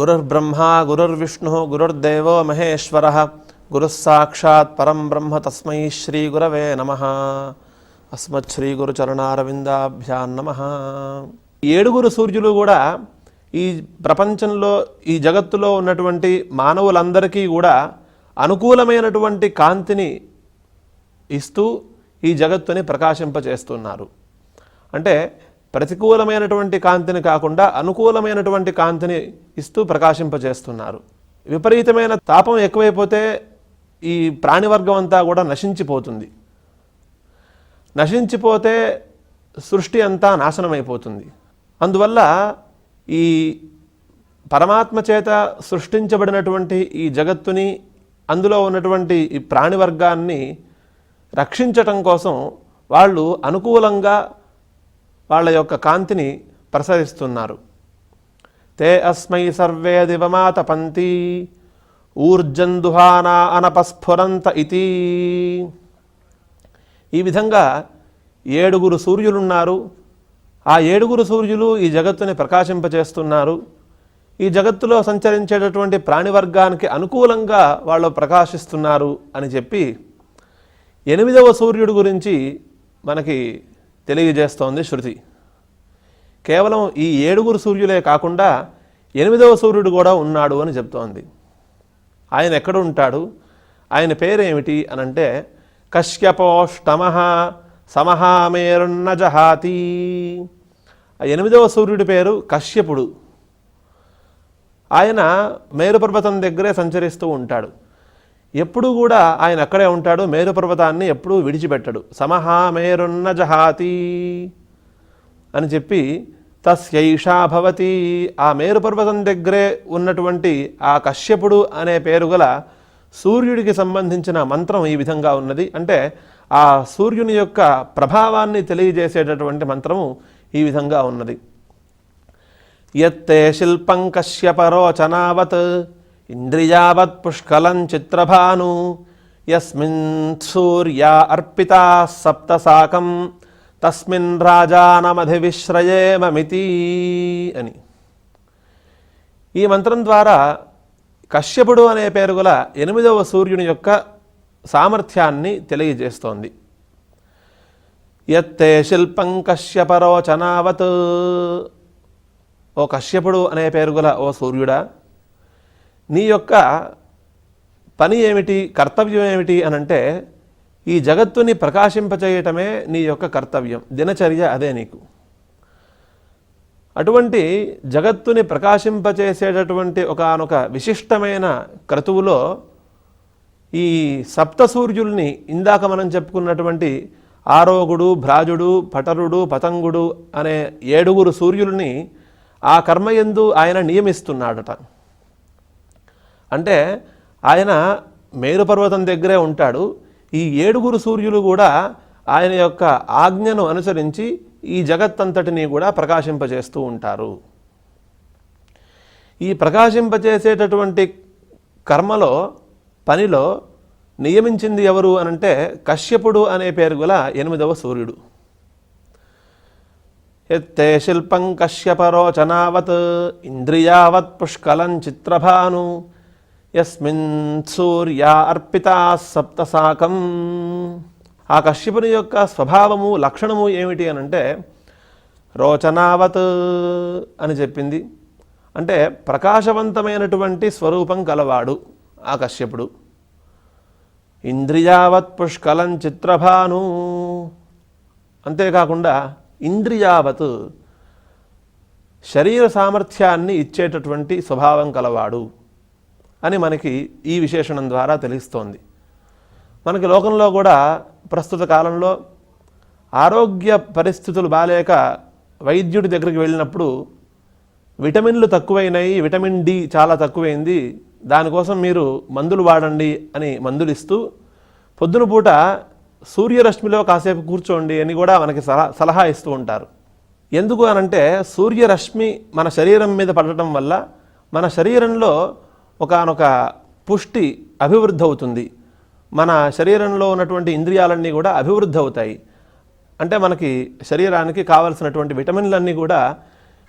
గురుర్బ్రహ్మ గురుర్విష్ణు గురుర్దేవో మహేశ్వర గురుస్సాక్షాత్ పరం బ్రహ్మ తస్మై శ్రీ గురవే నమ అస్మత్ శ్రీ గురుచరణారవిందాభ్యాం నమ ఏడుగురు సూర్యులు కూడా ఈ ప్రపంచంలో ఈ జగత్తులో ఉన్నటువంటి మానవులందరికీ కూడా అనుకూలమైనటువంటి కాంతిని ఇస్తూ ఈ జగత్తుని ప్రకాశింపచేస్తున్నారు. అంటే ప్రతికూలమైనటువంటి కాంతిని కాకుండా అనుకూలమైనటువంటి కాంతిని ఇస్తూ ప్రకాశింపజేస్తున్నారు. విపరీతమైన తాపం ఎక్కువైపోతే ఈ ప్రాణివర్గం అంతా కూడా నశించిపోతుంది. నశించిపోతే సృష్టి అంతా నాశనమైపోతుంది. అందువల్ల ఈ పరమాత్మ చేత సృష్టించబడినటువంటి ఈ జగత్తుని అందులో ఉన్నటువంటి ఈ ప్రాణివర్గాన్ని రక్షించటం కోసం వాళ్ళు అనుకూలంగా వాళ్ళ యొక్క కాంతిని ప్రసరిస్తున్నారు తే అస్మై సర్వే దివమాత పంతి ఊర్జందుహానా అనపస్ఫురంత ఇది ఈ విధంగా ఏడుగురు సూర్యులున్నారు. ఆ ఏడుగురు సూర్యులు ఈ జగత్తుని ప్రకాశింపచేస్తున్నారు. ఈ జగత్తులో సంచరించేటటువంటి ప్రాణివర్గానికి అనుకూలంగా వాళ్ళు ప్రకాశిస్తున్నారు అని చెప్పి ఎనిమిదవ సూర్యుడు గురించి మనకి తెలియజేస్తోంది శృతి. కేవలం ఈ ఏడుగురు సూర్యులే కాకుండా ఎనిమిదవ సూర్యుడు కూడా ఉన్నాడు అని చెప్తోంది. ఆయన ఎక్కడ ఉంటాడు? ఆయన పేరేమిటి అనంటే కశ్యపోష్టమ సమహామేరున్నజహాతి. ఆ ఎనిమిదవ సూర్యుడి పేరు కశ్యపుడు. ఆయన మేరుపర్వతం దగ్గరే సంచరిస్తూ ఉంటాడు. ఎప్పుడూ కూడా ఆయన అక్కడే ఉంటాడు మేరు పర్వతాన్ని ఎప్పుడూ విడిచిపెట్టడు. సమహామేరున్న జహాతి అని చెప్పి తస్యైషా భవతి ఆ మేరు పర్వతం దగ్గరే ఉన్నటువంటి ఆ కశ్యపుడు అనే పేరు గల సూర్యుడికి సంబంధించిన మంత్రం ఈ విధంగా ఉన్నది. అంటే ఆ సూర్యుని యొక్క ప్రభావాన్ని తెలియజేసేటటువంటి మంత్రము ఈ విధంగా ఉన్నది. ఎత్తే శిల్పం కశ్యపరోచనావత్ ఇంద్రియావత్ పుష్కలం చిత్రభాను యస్మిన్ సూర్యా అర్పితా సప్తసాకం తస్మిన్ రాజానమధివిశ్రయేమమితి అని. ఈ మంత్రం ద్వారా కశ్యపుడు అనే పేరు గల ఎనిమిదవ సూర్యుని యొక్క సామర్థ్యాన్ని తెలియజేస్తోంది. యత్తే శిల్పం కశ్యపరోచనావత్. ఓ కశ్యపుడు అనే పేరు గల ఓ సూర్యుడా నీ యొక్క పని ఏమిటి కర్తవ్యం ఏమిటి అని అంటే ఈ జగత్తుని ప్రకాశింపచేయటమే నీ యొక్క కర్తవ్యం దినచర్య అదే నీకు. అటువంటి జగత్తుని ప్రకాశింపచేసేటటువంటి ఒకనొక విశిష్టమైన క్రతువులో ఈ సప్త సూర్యుల్ని ఇందాక మనం చెప్పుకున్నటువంటి ఆరోగుడు భ్రాజుడు పటరుడు పతంగుడు అనే ఏడుగురు సూర్యుల్ని ఆ కర్మయందు ఆయన నియమిస్తున్నాడట. అంటే ఆయన మేరుపర్వతం దగ్గరే ఉంటాడు. ఈ ఏడుగురు సూర్యులు కూడా ఆయన యొక్క ఆజ్ఞను అనుసరించి ఈ జగత్తంతటిని కూడా ప్రకాశింపజేస్తూ ఉంటారు. ఈ ప్రకాశింపజేసేటటువంటి కర్మలో పనిలో నియమించింది ఎవరు అనంటే కశ్యపుడు అనే పేరు గల ఎనిమిదవ సూర్యుడు. ఎత్తే శిల్పం కశ్యపరోచనావత్ ఇంద్రియావత్ పుష్కలం చిత్రభాను యస్మిన్ సూర్యా అర్పితా సప్తసాకం. ఆ కశ్యపుని యొక్క స్వభావము లక్షణము ఏమిటి అని అంటే రోచనావత్ అని చెప్పింది. అంటే ప్రకాశవంతమైనటువంటి స్వరూపం కలవాడు ఆ కశ్యపుడు. ఇంద్రియావత్ పుష్కలం చిత్రభాను. అంతేకాకుండా ఇంద్రియావత్ శరీర సామర్థ్యాన్ని ఇచ్చేటటువంటి స్వభావం కలవాడు. అని మనకి ఈ విశేషణం ద్వారా తెలుస్తోంది. మనకి లోకంలో కూడా ప్రస్తుత కాలంలో ఆరోగ్య పరిస్థితులు బాలేక వైద్యుడి దగ్గరికి వెళ్ళినప్పుడు విటమిన్లు తక్కువైనాయి విటమిన్ డి చాలా తక్కువైంది దానికోసం మీరు మందులు వాడండి అని మందులు ఇస్తూ పొద్దున పూట సూర్యరశ్మిలో కాసేపు కూర్చోండి అని కూడా మనకి సలహా సలహా ఇస్తూ ఉంటారు. ఎందుకు అనంటే సూర్యరశ్మి మన శరీరం మీద పడటం వల్ల మన శరీరంలో ఒకనొక పుష్టి అభివృద్ధి అవుతుంది మన శరీరంలో ఉన్నటువంటి ఇంద్రియాలన్నీ కూడా అభివృద్ధి అవుతాయి అంటే మనకి శరీరానికి కావలసినటువంటి విటమిన్లన్నీ కూడా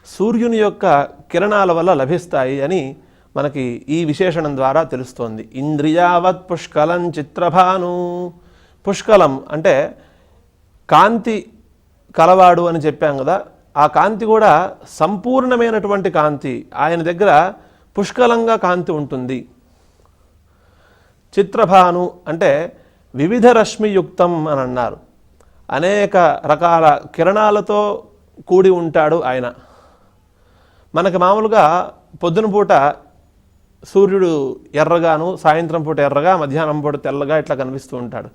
సూర్యుని యొక్క కిరణాల వల్ల లభిస్తాయి అని మనకి ఈ విశేషణం ద్వారా తెలుస్తోంది. ఇంద్రియావత్ పుష్కలం చిత్రభాను. పుష్కలం అంటే కాంతి కలవాడు అని చెప్పాం కదా. ఆ కాంతి కూడా సంపూర్ణమైనటువంటి కాంతి. ఆయన దగ్గర పుష్కలంగా కాంతి ఉంటుంది. చిత్రభాను అంటే వివిధ రశ్మియుక్తం అని అన్నారు. అనేక రకాల కిరణాలతో కూడి ఉంటాడు ఆయన. మనకి మామూలుగా పొద్దున పూట సూర్యుడు ఎర్రగాను సాయంత్రం పూట ఎర్రగా మధ్యాహ్నం పూట తెల్లగా ఇట్లా కనిపిస్తూ ఉంటాడు.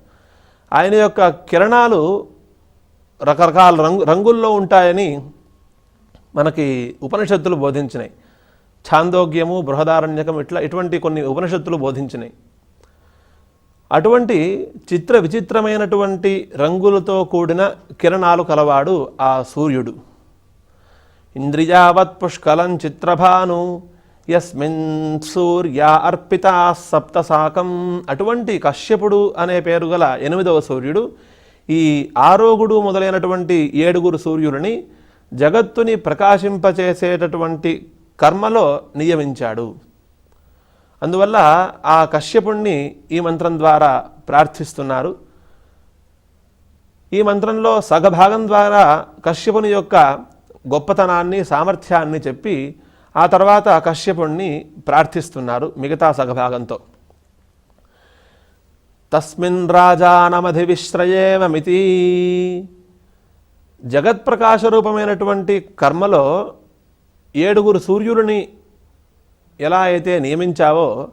ఆయన యొక్క కిరణాలు రకరకాల రంగు రంగుల్లో ఉంటాయని మనకి ఉపనిషత్తులు బోధించినాయి. ఛాందోగ్యము బృహదారణ్యకం ఇట్లా ఇటువంటి కొన్ని ఉపనిషత్తులు బోధించినాయి. అటువంటి చిత్ర విచిత్రమైనటువంటి రంగులతో కూడిన కిరణాలు కలవాడు ఆ సూర్యుడు. ఇంద్రియావత్ పుష్కలం చిత్రభాను యస్మిన్ సూర్య అర్పిత సప్తసాకం అటువంటి కశ్యపుడు అనే పేరు గల ఎనిమిదవ సూర్యుడు ఈ ఆరోగుడు మొదలైనటువంటి ఏడుగురు సూర్యులని జగత్తుని ప్రకాశింపచేసేటటువంటి కర్మలో నియమించాడు. అందువల్ల ఆ కశ్యపుణ్ణి ఈ మంత్రం ద్వారా ప్రార్థిస్తున్నారు. ఈ మంత్రంలో సగభాగం ద్వారా కశ్యపుని యొక్క గొప్పతనాన్ని సామర్థ్యాన్ని చెప్పి ఆ తర్వాత కశ్యపుణ్ణి ప్రార్థిస్తున్నారు మిగతా సగభాగంతో. తస్మిన్ రాజానమధి విశ్రయేమమితి జగత్ప్రకాశ రూపమైనటువంటి కర్మలో ఏడుగురు సూర్యుడిని ఎలా అయితే నియమించావో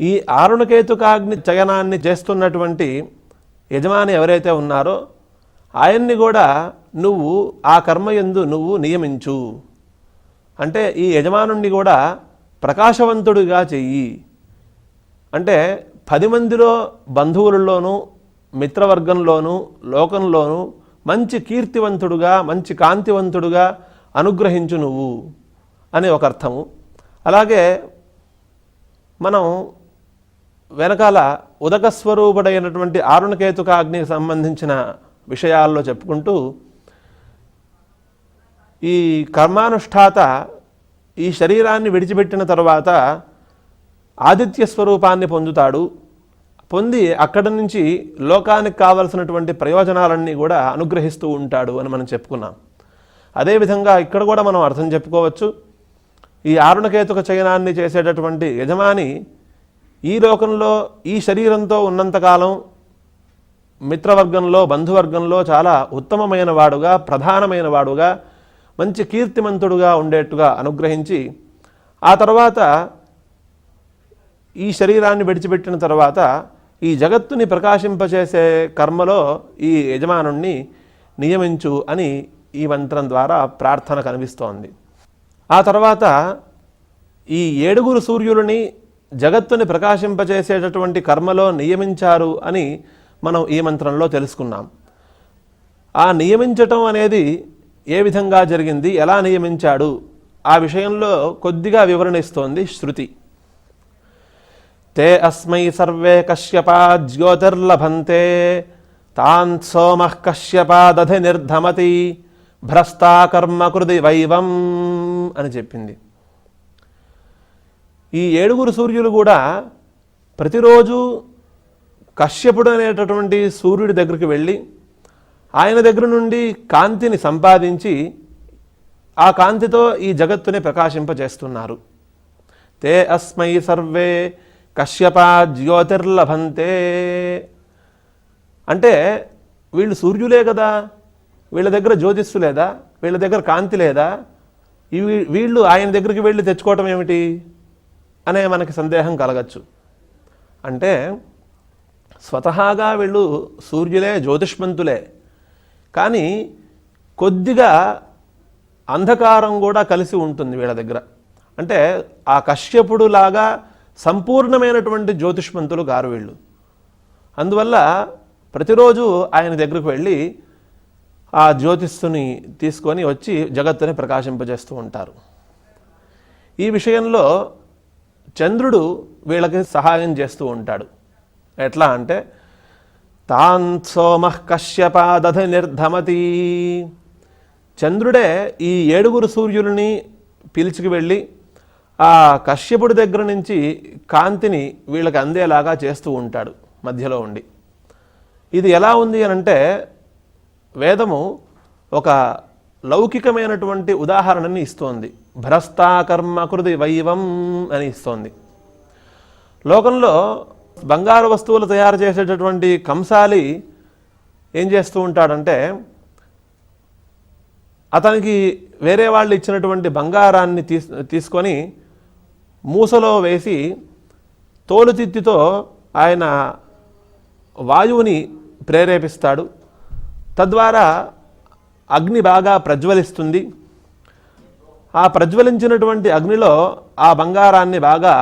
ఈ ఆరుణకేతుకాగ్ని చయనాన్ని చేస్తున్నటువంటి యజమాని ఎవరైతే ఉన్నారో ఆయన్ని కూడా నువ్వు ఆ కర్మ యందు నువ్వు నియమించు. అంటే ఈ యజమానుణ్ణి కూడా ప్రకాశవంతుడిగా చెయ్యి. అంటే పది మందిలో బంధువులలోనూ మిత్రవర్గంలోనూ లోకంలోనూ మంచి కీర్తివంతుడుగా మంచి కాంతివంతుడుగా అనుగ్రహించు నువ్వు అని ఒక అర్థము. అలాగే మనం వెనకాల ఉదక స్వరూపుడైనటువంటి ఆరుణకేతుక అగ్నికి సంబంధించిన విషయాల్లో చెప్పుకుంటూ ఈ కర్మానుష్ఠాత ఈ శరీరాన్ని విడిచిపెట్టిన తర్వాత ఆదిత్య స్వరూపాన్ని పొందుతాడు. పొంది అక్కడి నుంచి లోకానికి కావలసినటువంటి ప్రయోజనాలన్నీ కూడా అనుగ్రహిస్తూ ఉంటాడు అని మనం చెప్పుకున్నాం. అదేవిధంగా ఇక్కడ కూడా మనం అర్థం చెప్పుకోవచ్చు. ఈ ఆరుణకేతుక చయనాన్ని చేసేటటువంటి యజమాని ఈ లోకంలో ఈ శరీరంతో ఉన్నంతకాలం మిత్రవర్గంలో బంధువర్గంలో చాలా ఉత్తమమైన వాడుగా ప్రధానమైన వాడుగా మంచి కీర్తిమంతుడుగా ఉండేట్టుగా అనుగ్రహించి ఆ తర్వాత ఈ శరీరాన్ని విడిచిపెట్టిన తర్వాత ఈ జగత్తుని ప్రకాశింపచేసే కర్మలో ఈ యజమానుణ్ణి నియమించు అని ఈ మంత్రం ద్వారా ప్రార్థన కనిపిస్తోంది. ఆ తర్వాత ఈ ఏడుగురు సూర్యులని జగత్తుని ప్రకాశింపచేసేటటువంటి కర్మలో నియమించారు అని మనం ఈ మంత్రంలో తెలుసుకున్నాం. ఆ నియమించటం అనేది ఏ విధంగా జరిగింది ఎలా నియమించాడు ఆ విషయంలో కొద్దిగా వివరణిస్తోంది శృతి. తే అస్మై సర్వే కశ్యపా జ్యోతిర్లభంతే తాన్ సోమ కశ్యపాదధి నిర్ధమతి భ్రష్టాకర్మకృది వైవం అని చెప్పింది. ఈ ఏడుగురు సూర్యులు కూడా ప్రతిరోజు కశ్యపుడు అనేటటువంటి సూర్యుడి దగ్గరికి వెళ్ళి ఆయన దగ్గర నుండి కాంతిని సంపాదించి ఆ కాంతితో ఈ జగత్తుని ప్రకాశింపజేస్తున్నారు. తే అస్మై సర్వే కశ్యపా జ్యోతిర్లభంతే. అంటే వీళ్ళు సూర్యులే కదా. వీళ్ళ దగ్గర జ్యోతిస్సు లేదా? వీళ్ళ దగ్గర కాంతి లేదా? ఇవి వీళ్ళు ఆయన దగ్గరికి వెళ్ళి తెచ్చుకోవటం ఏమిటి? అనే మనకి సందేహం కలగచ్చు. అంటే స్వతహాగా వీళ్ళు సూర్యులే జ్యోతిష్మంతులే. కానీ కొద్దిగా అంధకారం కూడా కలిసి ఉంటుంది వీళ్ళ దగ్గర. అంటే ఆ కశ్యపుడు లాగా సంపూర్ణమైనటువంటి జ్యోతిష్మంతులు గారు వీళ్ళు. అందువల్ల ప్రతిరోజు ఆయన దగ్గరకు వెళ్ళి ఆ జ్యోతిష్ని తీసుకొని వచ్చి జగత్తుని ప్రకాశింపజేస్తూ ఉంటారు. ఈ విషయంలో చంద్రుడు వీళ్ళకి సహాయం చేస్తూ ఉంటాడు. ఎట్లా అంటే తాన్ సోమః కశ్యపాదధ నిర్ధమతి. చంద్రుడే ఈ ఏడుగురు సూర్యులని పిలిచికి వెళ్ళి ఆ కశ్యపుడి దగ్గర నుంచి కాంతిని వీళ్ళకి అందేలాగా చేస్తూ ఉంటాడు మధ్యలో ఉండి. ఇది ఎలా ఉంది అని అంటే వేదము ఒక లౌకికమైనటువంటి ఉదాహరణని ఇస్తోంది. భ్రష్టాకర్మకృతి వైవం అని ఇస్తోంది. లోకంలో బంగారు వస్తువులు తయారు చేసేటటువంటి కంసాలి ఏం చేస్తూ ఉంటాడంటే అతనికి వేరే వాళ్ళు ఇచ్చినటువంటి బంగారాన్ని తీస్ తీసుకొని మూసలో వేసి తోలుతిత్తితో ఆయన వాయువుని ప్రేరేపిస్తాడు. తద్వారా అగ్ని బాగా ప్రజ్వలిస్తుంది. ఆ ప్రజ్వలించినటువంటి అగ్నిలో ఆ బంగారాన్ని బాగా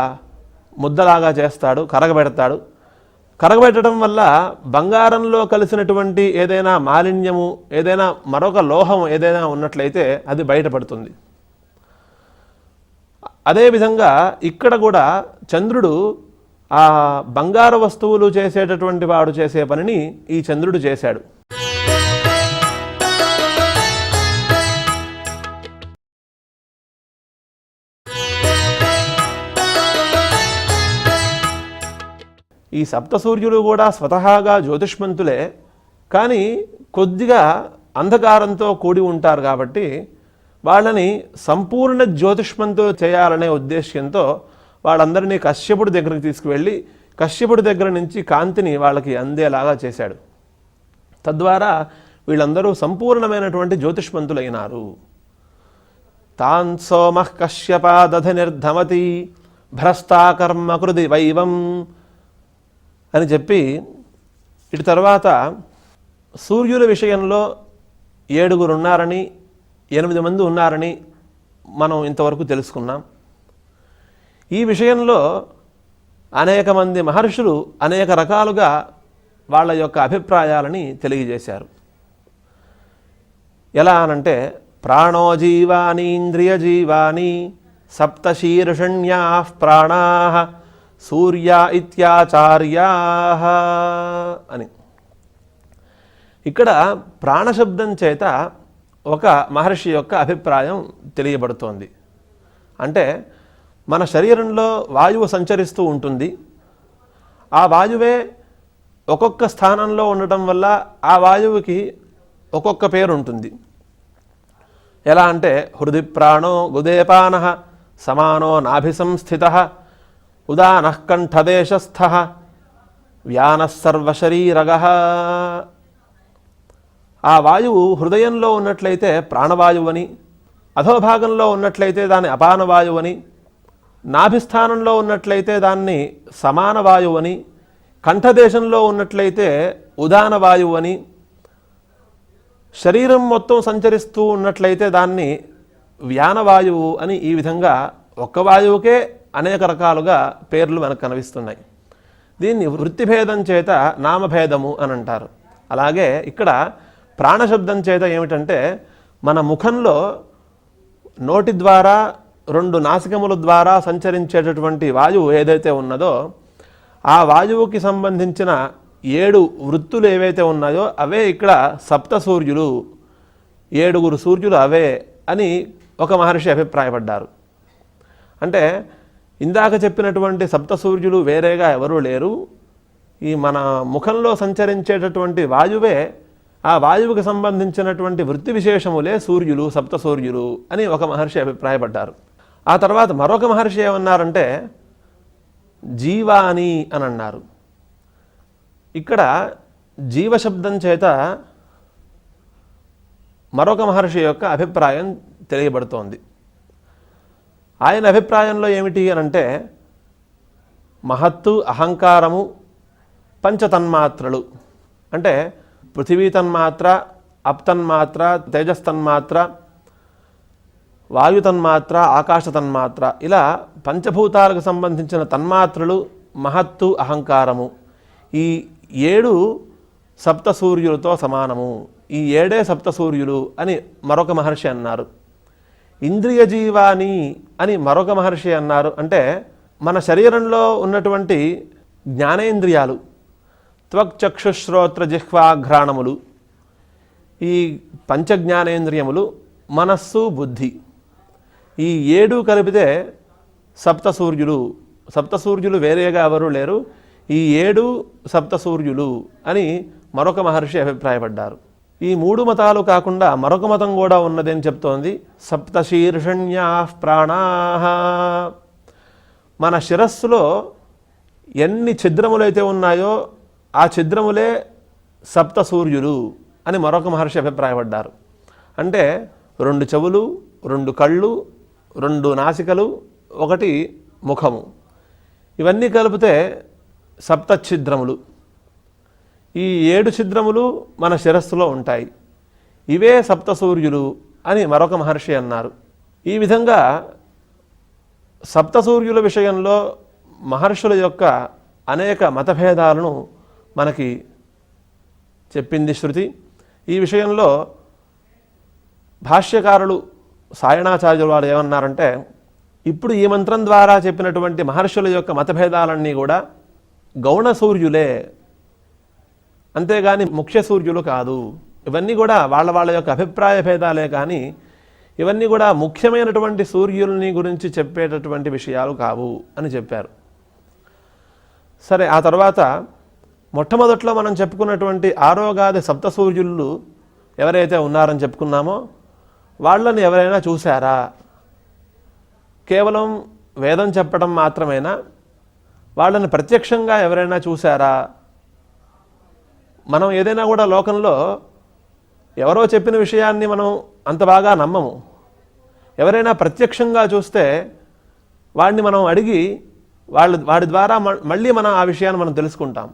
ముద్దలాగా చేస్తాడు కరగబెడతాడు. కరగబెట్టడం వల్ల బంగారంలో కలిసినటువంటి ఏదైనా మాలిన్యము ఏదైనా మరొక లోహం ఏదైనా ఉన్నట్లయితే అది బయటపడుతుంది. అదేవిధంగా ఇక్కడ కూడా చంద్రుడు ఆ బంగారు వస్తువులు చేసేటటువంటి వాడు చేసే పనిని ఈ చంద్రుడు చేశాడు. ఈ సప్తసూర్యులు కూడా స్వతహాగా జ్యోతిష్మంతులే కానీ కొద్దిగా అంధకారంతో కూడి ఉంటారు కాబట్టి వాళ్ళని సంపూర్ణ జ్యోతిష్మంతులు చేయాలనే ఉద్దేశ్యంతో వాళ్ళందరినీ కశ్యపుడి దగ్గరికి తీసుకువెళ్ళి కశ్యపుడి దగ్గర నుంచి కాంతిని వాళ్ళకి అందేలాగా చేశాడు. తద్వారా వీళ్ళందరూ సంపూర్ణమైనటువంటి జ్యోతిష్మంతులైనారు. తాన్ సోమః కశ్యపాదధ నిర్ధమతి భ్రస్తాకర్మకృది వైవం అని చెప్పి ఇటు తర్వాత సూర్యుల విషయంలో ఏడుగురు ఉన్నారని ఎనిమిది మంది ఉన్నారని మనం ఇంతవరకు తెలుసుకున్నాం. ఈ విషయంలో అనేక మంది మహర్షులు అనేక రకాలుగా వాళ్ళ యొక్క అభిప్రాయాలని తెలియజేశారు. ఎలా అనంటే ప్రాణోజీవాని ఇంద్రియజీవాని సప్తశీర్షణ్యా ప్రాణా సూర్య ఇత్యాచార్యా అని. ఇక్కడ ప్రాణశబ్దం చేత ఒక మహర్షి యొక్క అభిప్రాయం తెలియబడుతోంది. అంటే మన శరీరంలో వాయువు సంచరిస్తూ ఉంటుంది. ఆ వాయువే ఒక్కొక్క స్థానంలో ఉండటం వల్ల ఆ వాయువుకి ఒక్కొక్క పేరు ఉంటుంది. ఎలా అంటే హృది ప్రాణో గుదేపాన సమానో నాభిసంస్థిత ఉదాన కంఠదేశస్థ వ్యానసర్వశరీరగ ఆ వాయువు హృదయంలో ఉన్నట్లయితే ప్రాణవాయువని అధోభాగంలో ఉన్నట్లయితే దాన్ని అపాన వాయువని నాభిస్థానంలో ఉన్నట్లయితే దాన్ని సమాన వాయువని కంఠదేశంలో ఉన్నట్లయితే ఉదాన వాయువని శరీరం మొత్తం సంచరిస్తూ ఉన్నట్లయితే దాన్ని వ్యానవాయువు అని ఈ విధంగా ఒక్క వాయువుకే అనేక రకాలుగా పేర్లు మనకు కనిపిస్తున్నాయి. దీన్ని వృత్తిభేదం చేత నామభేదము అని అంటారు. అలాగే ఇక్కడ ప్రాణశబ్దం చేత ఏమిటంటే మన ముఖంలో నోటి ద్వారా రెండు నాసికముల ద్వారా సంచరించేటటువంటి వాయువు ఏదైతే ఉన్నదో ఆ వాయువుకి సంబంధించిన ఏడు వృత్తులు ఏవైతే ఉన్నాయో అవే ఇక్కడ సప్త సూర్యులు ఏడుగురు సూర్యులు అవే అని ఒక మహర్షి అభిప్రాయపడ్డారు. అంటే ఇందాక చెప్పినటువంటి సప్త సూర్యులు వేరేగా ఎవరూ లేరు. ఈ మన ముఖంలో సంచరించేటటువంటి వాయువే ఆ వాయువుకి సంబంధించినటువంటి వృత్తి విశేషములే సూర్యులు సప్త సూర్యులు అని ఒక మహర్షి అభిప్రాయపడ్డారు. ఆ తర్వాత మరొక మహర్షి ఏమన్నారంటే జీవాని అని అన్నారు ఇక్కడ జీవశబ్దం చేత మరొక మహర్షి యొక్క అభిప్రాయం తెలియబడుతోంది. ఆయన అభిప్రాయంలో ఏమిటి అని అంటే మహత్తు అహంకారము పంచతన్మాత్రలు. అంటే పృథివీ తన్మాత్ర అప్తన్మాత్ర తేజస్తన్మాత్ర వాయు తన్మాత్ర ఆకాశ తన్మాత్ర. ఇలా పంచభూతాలకు సంబంధించిన తన్మాత్రలు మహత్తు అహంకారము. ఈ ఏడు సప్తసూర్యులతో సమానము. ఈ ఏడే సప్తసూర్యులు అని మరొక మహర్షి అన్నారు. ఇంద్రియ జీవాని అని మరొక మహర్షి అన్నారు. అంటే మన శరీరంలో ఉన్నటువంటి జ్ఞానేంద్రియాలు త్వక్ చక్షుశ్రోత్ర జిహ్వాఘ్రాణములు ఈ పంచ జ్ఞానేంద్రియములు మనస్సు బుద్ధి ఈ ఏడు కలిపితే సప్త సూర్యులు వేరేగా ఎవరు లేరు. ఈ ఏడు సప్తసూర్యులు అని మరొక మహర్షి అభిప్రాయపడ్డారు. ఈ మూడు మతాలు కాకుండా మరొక మతం కూడా ఉన్నదని చెప్తోంది. సప్త శీర్షణ్యా ప్రాణా. మన శిరస్సులో ఎన్ని ఛిద్రములైతే ఉన్నాయో ఆ ఛిద్రములే సప్త సూర్యులు అని మరొక మహర్షి అభిప్రాయపడ్డారు. అంటే రెండు చెవులు రెండు కళ్ళు రెండు నాసికలు ఒకటి ముఖము. ఇవన్నీ కలిపితే సప్త ఛిద్రములు ఈ ఏడు ఛిద్రములు మన శిరస్సులో ఉంటాయి. ఇవే సప్త సూర్యులు అని మరొక మహర్షి అన్నారు. ఈ విధంగా సప్తసూర్యుల విషయంలో మహర్షుల యొక్క అనేక మతభేదాలను మనకి చెప్పింది శృతి. ఈ విషయంలో భాష్యకారులు సాయణాచార్యులు వారు ఏమన్నారంటే ఇప్పుడు ఈ మంత్రం ద్వారా చెప్పినటువంటి మహర్షుల యొక్క మతభేదాలన్నీ కూడా గౌణ సూర్యులే అంతేగాని ముఖ్య సూర్యులు కాదు. ఇవన్నీ కూడా వాళ్ళ వాళ్ళ యొక్క అభిప్రాయ భేదాలే కానీ ఇవన్నీ కూడా ముఖ్యమైనటువంటి సూర్యుల్ని గురించి చెప్పేటటువంటి విషయాలు కావు అని చెప్పారు. సరే ఆ తర్వాత మొట్టమొదట్లో మనం చెప్పుకున్నటువంటి ఆరోగాది సప్త సూర్యులు ఎవరైతే ఉన్నారని చెప్పుకున్నామో వాళ్ళని ఎవరైనా చూశారా? కేవలం వేదం చెప్పడం మాత్రమేనా? వాళ్ళని ప్రత్యక్షంగా ఎవరైనా చూశారా? మనం ఏదైనా కూడా లోకంలో ఎవరో చెప్పిన విషయాన్ని మనం అంత బాగా నమ్మము. ఎవరైనా ప్రత్యక్షంగా చూస్తే వాడిని మనం అడిగి వాళ్ళ వాడి ద్వారా మ- మళ్ళీ మనం ఆ విషయాన్ని మనం తెలుసుకుంటాం.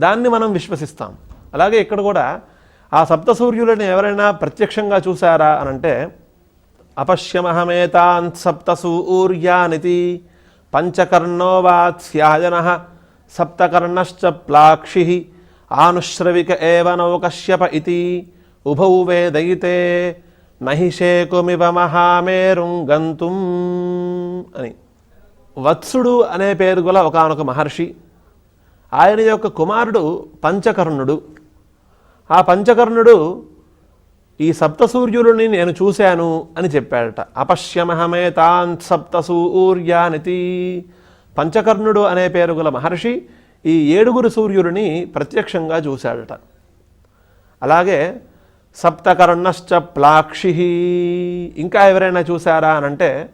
దాన్ని మనం విశ్వసిస్తాం. అలాగే ఇక్కడ కూడా ఆ సప్తసూర్యులని ఎవరైనా ప్రత్యక్షంగా చూశారా అని అంటే అపశ్యమహమేతాన్ సప్త సూర్యానితి పంచకర్ణో సప్తకర్ణశ్చ ప్లాక్షి ఆనుశ్రవిక ఏవ నౌకశ్యప ఇది ఉభౌ వేదయితే నహిషేకుమివ మహామేరుం గంతుం అని. వత్సుడు అనే పేరు గల ఒకనొక మహర్షి ఆయన యొక్క కుమారుడు పంచకర్ణుడు. ఆ పంచకర్ణుడు ఈ సప్తసూర్యులని నేను చూశాను అని చెప్పాడట. అపశ్యమహమే తాన్ సప్తసూర్యానితి. పంచకర్ణుడు అనే పేరు గల మహర్షి ఈ ఏడుగురు సూర్యుడిని ప్రత్యక్షంగా చూశాడట. అలాగే సప్తకర్ణశ్చ ప్లాక్షి. ఇంకా ఎవరైనా చూశారా అనంటే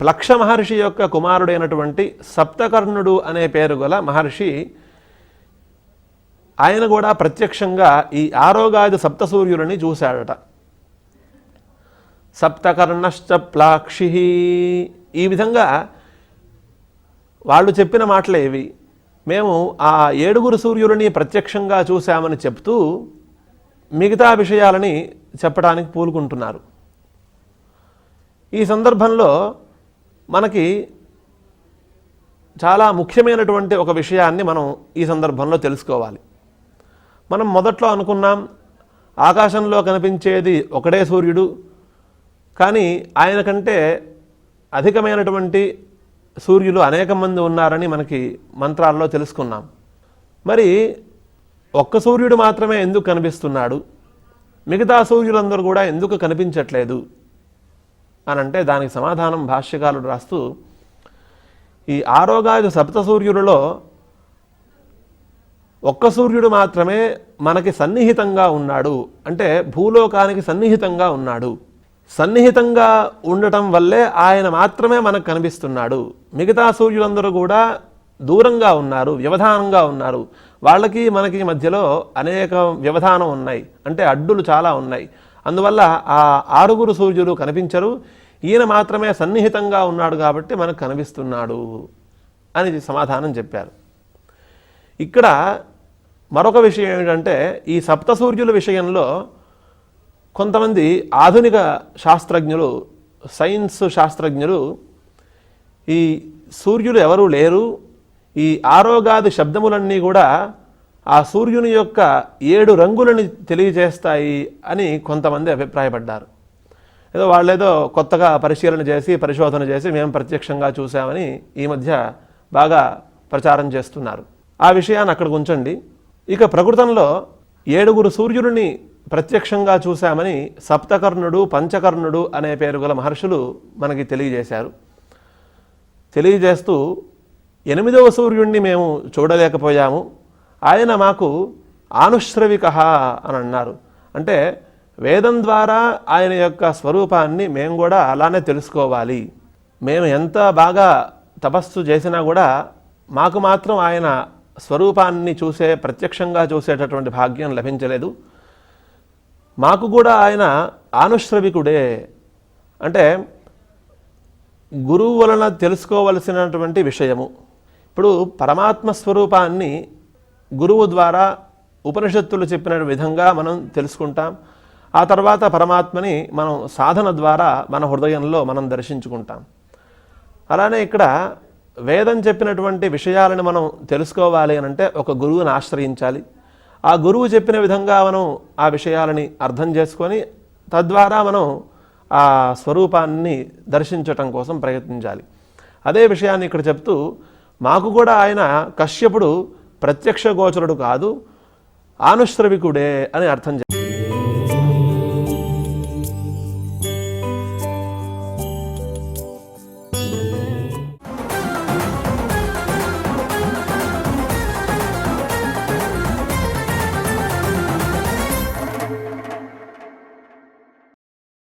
ప్లక్ష మహర్షి యొక్క కుమారుడైనటువంటి సప్తకర్ణుడు అనే పేరు గల మహర్షి ఆయన కూడా ప్రత్యక్షంగా ఈ ఆరోగాది సప్తసూర్యులని చూశాడట. సప్తకర్ణశ్చ ప్లాక్షి. ఈ విధంగా వాళ్ళు చెప్పిన మాటలే ఇవి మేము ఆ ఏడుగురు సూర్యులని ప్రత్యక్షంగా చూశామని చెప్తూ మిగతా విషయాలని చెప్పడానికి పూలుకుంటున్నారు. ఈ సందర్భంలో మనకి చాలా ముఖ్యమైనటువంటి ఒక విషయాన్ని మనం ఈ సందర్భంలో తెలుసుకోవాలి. మనం మొదట్లో అనుకున్నాం ఆకాశంలో కనిపించేది ఒకడే సూర్యుడు కానీ ఆయన కంటే అధికమైనటువంటి సూర్యులు అనేక మంది ఉన్నారని మనకి మంత్రాల్లో తెలుసుకున్నాం. మరి ఒక్క సూర్యుడు మాత్రమే ఎందుకు కనిపిస్తున్నాడు? మిగతా సూర్యులందరూ కూడా ఎందుకు కనిపించట్లేదు? అని అంటే దానికి సమాధానం భాష్యకారుడు రాస్తూ ఈ ఆరోగాది సప్త సూర్యులలో ఒక్క సూర్యుడు మాత్రమే మనకి సన్నిహితంగా ఉన్నాడు. అంటే భూలోకానికి సన్నిహితంగా ఉన్నాడు. సన్నిహితంగా ఉండటం వల్లే ఆయన మాత్రమే మనకు కనిపిస్తున్నాడు. మిగతా సూర్యులందరూ కూడా దూరంగా ఉన్నారు వ్యవధానంగా ఉన్నారు. వాళ్ళకి మనకి మధ్యలో అనేక వ్యవధానం ఉన్నాయి. అంటే అడ్డులు చాలా ఉన్నాయి. అందువల్ల ఆ ఆరుగురు సూర్యులు కనిపించరు. ఈయన మాత్రమే సన్నిహితంగా ఉన్నాడు కాబట్టి మనకు కనిపిస్తున్నాడు అని సమాధానం చెప్పారు. ఇక్కడ మరొక విషయం ఏమిటంటే ఈ సప్త సూర్యుల విషయంలో కొంతమంది ఆధునిక శాస్త్రజ్ఞులు సైన్స్ శాస్త్రజ్ఞులు ఈ సూర్యులు ఎవరూ లేరు ఈ ఆరోగాది శబ్దములన్నీ కూడా ఆ సూర్యుని యొక్క ఏడు రంగులని తెలియజేస్తాయి అని కొంతమంది అభిప్రాయపడ్డారు. ఏదో వాళ్ళేదో కొత్తగా పరిశీలన చేసి పరిశోధన చేసి మేము ప్రత్యక్షంగా చూసామని ఈ మధ్య బాగా ప్రచారం చేస్తున్నారు. ఆ విషయాన్ని అక్కడ ఉంచండి. ఇక ప్రకృతంలో ఏడుగురు సూర్యుడిని ప్రత్యక్షంగా చూశామని సప్తకర్ణుడు పంచకర్ణుడు అనే పేరు గల మహర్షులు మనకి తెలియజేశారు. తెలియజేస్తూ ఎనిమిదవ సూర్యుణ్ణి మేము చూడలేకపోయాము. ఆయన మాకు ఆనుశ్రవిక అని అన్నారు. అంటే వేదం ద్వారా ఆయన యొక్క స్వరూపాన్ని మేము కూడా అలానే తెలుసుకోవాలి. మేము ఎంత బాగా తపస్సు చేసినా కూడా మాకు మాత్రం ఆయన స్వరూపాన్ని చూసే ప్రత్యక్షంగా చూసేటటువంటి భాగ్యం లభించలేదు. మాకు కూడా ఆయన ఆనుశ్రవికుడే అంటే గురువు వలన తెలుసుకోవలసినటువంటి విషయము. ఇప్పుడు పరమాత్మ స్వరూపాన్ని గురువు ద్వారా ఉపనిషత్తులు చెప్పిన విధంగా మనం తెలుసుకుంటాం. ఆ తర్వాత పరమాత్మని మనం సాధన ద్వారా మన హృదయంలో మనం దర్శించుకుంటాం. అలానే ఇక్కడ వేదం చెప్పినటువంటి విషయాలను మనం తెలుసుకోవాలి అని అంటే ఒక గురువుని ఆశ్రయించాలి. ఆ గురువు చెప్పిన విధంగా మనం ఆ విషయాలని అర్థం చేసుకొని తద్వారా మనం ఆ స్వరూపాన్ని దర్శించటం కోసం ప్రయత్నించాలి. అదే విషయాన్ని ఇక్కడ చెప్తూ మాకు కూడా ఆయన కశ్యపుడు ప్రత్యక్ష గోచరుడు కాదు ఆనుశ్రవికుడే అని అర్థం